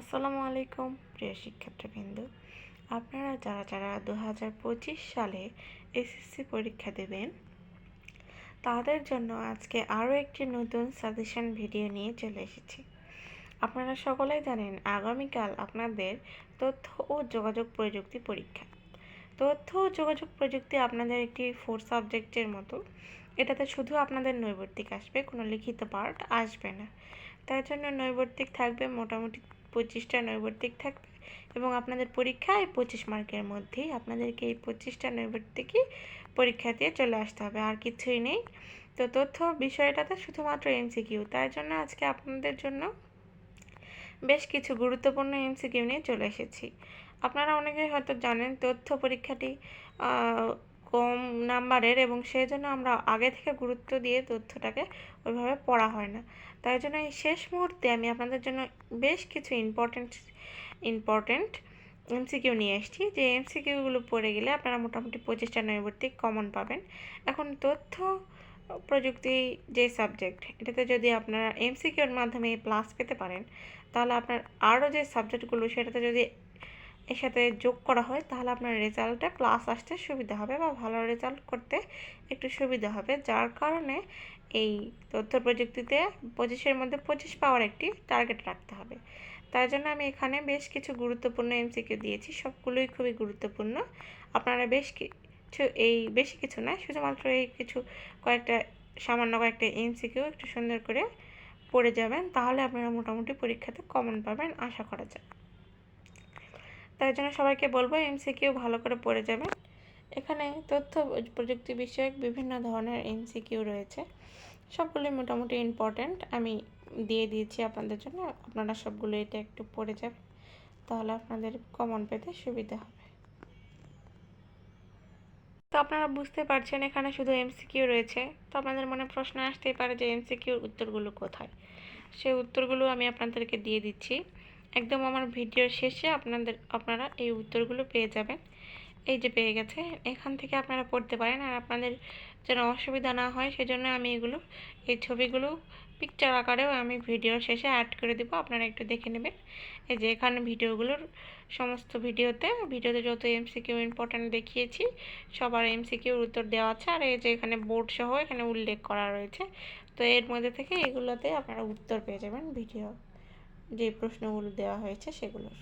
আসসালামু আলাইকুম, প্রিয় শিক্ষার্থীবৃন্দ। আপনারা যারা যারা দু হাজার পঁচিশ সালে এসএসসি পরীক্ষা দেবেন, তাদের জন্য আজকে আরও একটি নতুন সাজেশন ভিডিও নিয়ে চলে এসেছি। আপনারা সকলেই জানেন, আগামীকাল আপনাদের তথ্য ও যোগাযোগ প্রযুক্তি পরীক্ষা। তথ্য ও যোগাযোগ প্রযুক্তি আপনাদের একটি ফোর সাবজেক্টের মতো। এটাতে শুধু আপনাদের নৈবর্তিক আসবে, কোনো লিখিত পার্ট আসবে না। তার জন্য নৈবর্তিক থাকবে মোটামুটি পঁচিশটা নৈবর্তিক থাকবে এবং আপনাদের পরীক্ষা এই পঁচিশ মার্কের মধ্যেই আপনাদেরকে এই পঁচিশটা নৈবর্তিকই পরীক্ষা দিয়ে চলে আসতে হবে, আর কিছুই নেই। তো তথ্য বিষয়টাতে শুধুমাত্র এমসিকিউ তাই জন্য আজকে আপনাদের জন্য বেশ কিছু গুরুত্বপূর্ণ এমসিকিউ নিয়ে চলে এসেছি। আপনারা অনেকেই হয়তো জানেন তথ্য পরীক্ষাটি কম নাম্বারের এবং সেই জন্য আমরা আগে থেকে গুরুত্ব দিয়ে তথ্যটাকে ওইভাবে পড়া হয় না। তাই জন্য এই শেষ মুহূর্তে আমি আপনাদের জন্য বেশ কিছু ইম্পর্টেন্ট ইম্পর্টেন্ট এমসিকিউ নিয়ে এসেছি। যে এমসিকিউগুলো পড়ে গেলে আপনারা মোটামুটি পঁচিশটা নৈবর্তিক কমন পাবেন। এখন তথ্য, প্রযুক্তি যে সাবজেক্ট এটাতে যদি আপনারা এমসিকিউর মাধ্যমে প্লাস পেতে পারেন, তাহলে আপনার আরও যে সাবজেক্টগুলো সেটাতে যদি এর সাথে যোগ করা হয়, তাহলে আপনার রেজাল্টে প্লাস আসতে সুবিধা হবে বা ভালো রেজাল্ট করতে একটু সুবিধা হবে। যার কারণে এই তথ্য প্রযুক্তিতে পঁচিশের মধ্যে পঁচিশ পাওয়ার একটি টার্গেট রাখতে হবে। তার জন্য আমি এখানে বেশ কিছু গুরুত্বপূর্ণ এমসিকিউ দিয়েছি, সবগুলোই খুবই গুরুত্বপূর্ণ। আপনারা বেশ কিছু, এই বেশি কিছু না, শুধুমাত্র এই কিছু কয়েকটা, সামান্য কয়েকটা এমসিকিউ একটু সুন্দর করে পড়ে যাবেন, তাহলে আপনারা মোটামুটি পরীক্ষাতে কমন পাবেন, আশা করা যায়। তাই জন্য সবাইকে বলব এমসিকিউ ভালো করে পড়ে যাবেন। এখানে তথ্য প্রযুক্তি বিষয়ক বিভিন্ন ধরনের এমসিকিউ রয়েছে। সবগুলোই মোটামুটি ইম্পর্ট্যান্ট আমি দিয়ে দিয়েছি আপনাদের জন্য। আপনারা সবগুলো এটা একটু পড়ে যাবেন। তাহলে আপনাদের কমন পেতে সুবিধা হবে। তো আপনারা বুঝতে পারছেন এখানে শুধু এমসিকিউ রয়েছে। তো আপনাদের মনে প্রশ্ন আসতেই পারে যে এমসিকিউর উত্তরগুলো কোথায়? সেই উত্তরগুলো আমি আপনাদেরকে দিয়ে দিচ্ছি। একদম আমার ভিডিওর শেষে আপনাদের, আপনারা এই উত্তরগুলো পেয়ে যাবেন। এই যে পেয়ে গেছে, এখান থেকে আপনারা পড়তে পারেন। আর আপনাদের যেন অসুবিধা না হয়, সেজন্য আমি এগুলো, এই ছবিগুলো পিকচার আকারেও আমি ভিডিওর শেষে অ্যাড করে দেবো। আপনারা একটু দেখে নেবেন। এই যে এখানে ভিডিওগুলোর সমস্ত ভিডিওতে ভিডিওতে যত এমসিকিউ ইম্পর্ট্যান্ট দেখিয়েছি, সবার এমসিকিউর উত্তর দেওয়া আছে। আর এই যে এখানে বোর্ড সহ এখানে উল্লেখ করা রয়েছে। তো এর মধ্যে থেকে এগুলোতে আপনারা উত্তর পেয়ে যাবেন ভিডিও যে প্রশ্নগুলো দেওয়া হয়েছে সেগুলোর।